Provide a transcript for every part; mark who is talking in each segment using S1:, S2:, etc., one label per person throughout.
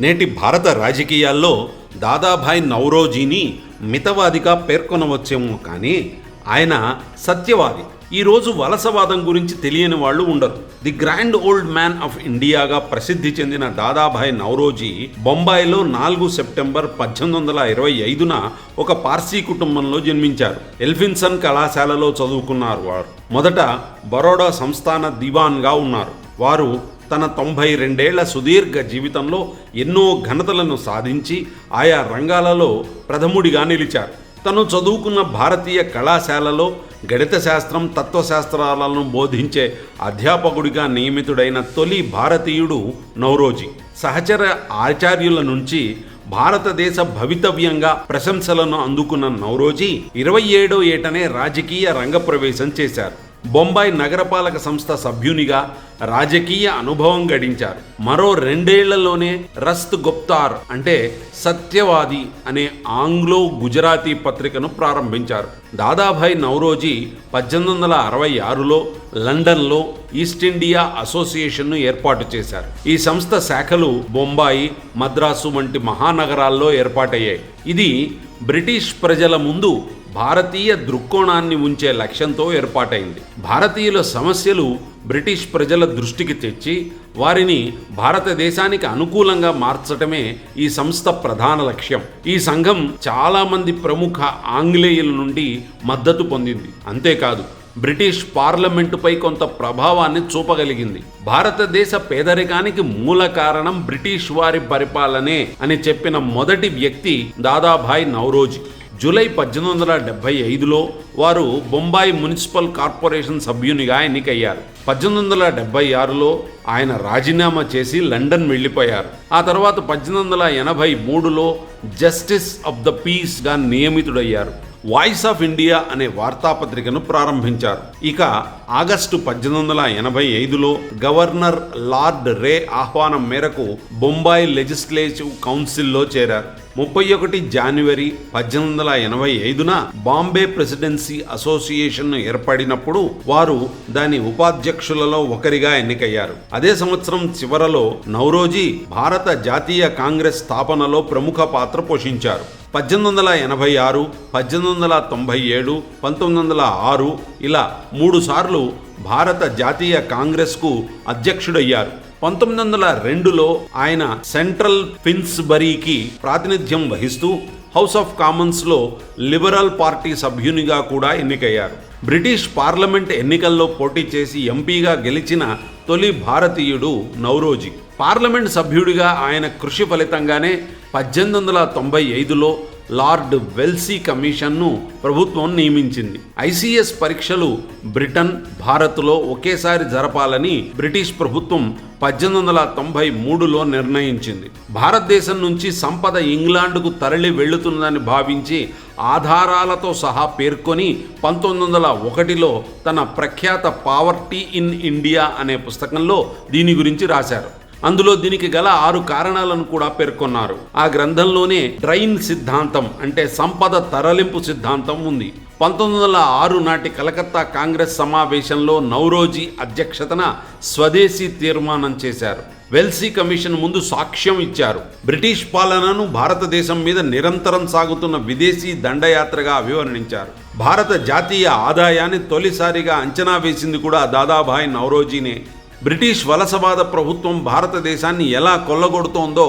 S1: నేటి భారత రాజకీయాల్లో దాదాభాయ్ నౌరోజీని మితవాదిగా పేర్కొనవచ్చేమో కానీ ఆయన సత్యవాది. ఈరోజు వలసవాదం గురించి తెలియని వాళ్ళు ఉండరు. The grand old man of ఇండియాగా ప్రసిద్ధి చెందిన దాదాభాయ్ నౌరోజీ బొంబాయిలో నాలుగు సెప్టెంబర్ పద్దెనిమిది వందల ఇరవై ఐదున ఒక పార్సీ కుటుంబంలో జన్మించారు. ఎల్ఫిన్సన్ కళాశాలలో చదువుకున్నారు వారు. మొదట బరోడా సంస్థాన దివాన్గా ఉన్నారు. వారు తన తొంభై రెండేళ్ళ సుదీర్ఘ జీవితంలో ఎన్నో ఘనతలను సాధించి ఆయా రంగాలలో ప్రథముడిగా నిలిచారు. తను చదువుకున్న భారతీయ కళాశాలలో గణిత శాస్త్రం తత్వశాస్త్రాలను బోధించే అధ్యాపకుడిగా నియమితుడైన తొలి భారతీయుడు నౌరోజీ. సహచర ఆచార్యుల నుంచి భారతదేశ భవితవ్యంగా ప్రశంసలను అందుకున్న నౌరోజీ ఇరవై ఏడో ఏటనే రాజకీయ రంగప్రవేశం చేశారు. బొంబాయి నగరపాలక సంస్థ సభ్యునిగా రాజకీయ అనుభవం గడించారు. మరో రెండేళ్ళలోనే రస్త్ గుప్తార్ అంటే సత్యవాది అనే ఆంగ్లో గుజరాతీ పత్రికను ప్రారంభించారు. దాదాభాయ్ నౌరోజీ పద్దెనిమిది వందల అరవై ఆరులో లండన్లో ఈస్ట్ ఇండియా అసోసియేషన్ను ఏర్పాటు చేశారు. ఈ సంస్థ శాఖలు బొంబాయి మద్రాసు వంటి మహానగరాల్లో ఏర్పాటయ్యాయి. ఇది బ్రిటిష్ ప్రజల ముందు భారతీయ దృక్కోణాన్ని ఉంచే లక్ష్యంతో ఏర్పాటైంది. భారతీయుల సమస్యలు బ్రిటిష్ ప్రజల దృష్టికి తెచ్చి వారిని భారతదేశానికి అనుకూలంగా మార్చటమే ఈ సంస్థ ప్రధాన లక్ష్యం. ఈ సంఘం చాలామంది ప్రముఖ ఆంగ్లేయుల నుండి మద్దతు పొందింది. అంతేకాదు బ్రిటిష్ పార్లమెంటుపై కొంత ప్రభావాన్ని చూపగలిగింది. భారతదేశ పేదరికానికి మూల కారణం బ్రిటిష్ వారి పరిపాలనే అని చెప్పిన మొదటి వ్యక్తి దాదాభాయ్ నౌరోజీ. జూలై పద్దెనిమిది వందల డెబ్బై ఐదులో వారు బొంబాయి మున్సిపల్ కార్పొరేషన్ సభ్యునిగా ఎన్నికయ్యారు. పద్దెనిమిది వందల డెబ్బై ఆరులో ఆయన రాజీనామా చేసి లండన్ వెళ్ళిపోయారు. ఆ తర్వాత పద్దెనిమిది వందల ఎనభై మూడులో జస్టిస్ ఆఫ్ ద పీస్గా నియమితుడయ్యారు. వాయిస్ ఆఫ్ ఇండియా అనే వార్తాపత్రికను ప్రారంభించారు. ఇక ఆగస్టు పద్దెనిమిది వందల ఎనభై ఐదులో గవర్నర్ లార్డ్ రే ఆహ్వానం మేరకు బొంబాయి లెజిస్లేటివ్ కౌన్సిల్లో చేరారు. ముప్పై ఒకటి జనవరి పద్దెనిమిది వందల ఎనభై ఐదున బాంబే ప్రెసిడెన్సీ అసోసియేషన్ ఏర్పడినప్పుడు వారు దాని ఉపాధ్యక్షులలో ఒకరిగా ఎన్నికయ్యారు. అదే సంవత్సరం చివరలో నౌరోజీ భారత జాతీయ కాంగ్రెస్ స్థాపనలో ప్రముఖ పాత్ర పోషించారు. పద్దెనిమిది వందల ఎనభై ఆరు పద్దెనిమిది వందల తొంభై ఏడు పంతొమ్మిది వందల ఆరు ఇలా మూడు సార్లు భారత జాతీయ కాంగ్రెస్కు అధ్యక్షుడయ్యారు. పంతొమ్మిది వందల రెండులో ఆయన సెంట్రల్ ఫిన్స్బరీకి ప్రాతినిధ్యం వహిస్తూ హౌస్ ఆఫ్ కామన్స్లో లిబరల్ పార్టీ సభ్యునిగా కూడా ఎన్నికయ్యారు. బ్రిటిష్ పార్లమెంట్ ఎన్నికల్లో పోటీ చేసి ఎంపీగా గెలిచిన తొలి భారతీయుడు నౌరోజీ. పార్లమెంట్ సభ్యుడిగా ఆయన కృషి ఫలితంగానే పద్దెనిమిది వందల తొంభై ఐదులో లార్డ్ వెల్సీ కమిషన్ను ప్రభుత్వం నియమించింది. ఐసీఎస్ పరీక్షలు బ్రిటన్ భారత్లో ఒకేసారి జరపాలని బ్రిటిష్ ప్రభుత్వం పద్దెనిమిది వందల తొంభై మూడులో నిర్ణయించింది. భారతదేశం నుంచి సంపద ఇంగ్లాండ్కు తరలి వెళుతుందని భావించి ఆధారాలతో సహా పేర్కొని పంతొమ్మిది వందల ఒకటిలో తన ప్రఖ్యాత పావర్టీ ఇన్ ఇండియా అనే పుస్తకంలో దీని గురించి రాశారు. అందులో దీనికి గల ఆరు కారణాలను కూడా పేర్కొన్నారు. ఆ గ్రంథంలోనే ట్రైన్ సిద్ధాంతం అంటే సంపద తరలింపు సిద్ధాంతం ఉంది. పంతొమ్మిది వందల ఆరు నాటి కలకత్తా కాంగ్రెస్ సమావేశంలో నౌరోజీ అధ్యక్షతన స్వదేశీ తీర్మానం చేశారు. వెల్సీ కమిషన్ ముందు సాక్ష్యం ఇచ్చారు. బ్రిటిష్ పాలనను భారతదేశం మీద నిరంతరం సాగుతున్న విదేశీ దండయాత్రగా అభివర్ణించారు. భారత జాతీయ ఆదాయాన్ని తొలిసారిగా అంచనా వేసింది కూడా దాదాభాయ్ నౌరోజీనే. బ్రిటిష్ వలసవాద ప్రభుత్వం భారతదేశాన్ని ఎలా కొల్లగొడుతోందో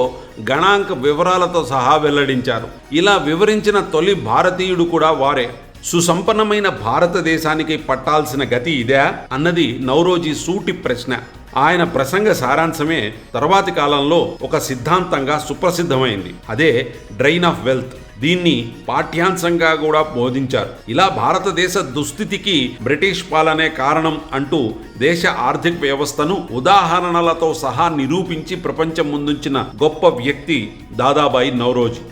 S1: గణాంక వివరాలతో సహా వెల్లడించారు. ఇలా వివరించిన తొలి భారతీయుడు కూడా వారే. సుసంపన్నమైన భారతదేశానికి పట్టాల్సిన గతి ఇదే అన్నది నౌరోజీ సూటి ప్రశ్న. ఆయన ప్రసంగ సారాంశమే తర్వాతి కాలంలో ఒక సిద్ధాంతంగా సుప్రసిద్ధమైంది. అదే డ్రైన్ ఆఫ్ వెల్త్. దీన్ని పాఠ్యాంశంగా కూడా బోధించారు. ఇలా భారతదేశ దుస్థితికి బ్రిటిష్ పాలనే కారణం అంటూ దేశ ఆర్థిక వ్యవస్థను ఉదాహరణలతో సహా నిరూపించి ప్రపంచం ముందుంచిన గొప్ప వ్యక్తి దాదాబాయి నవరోజీ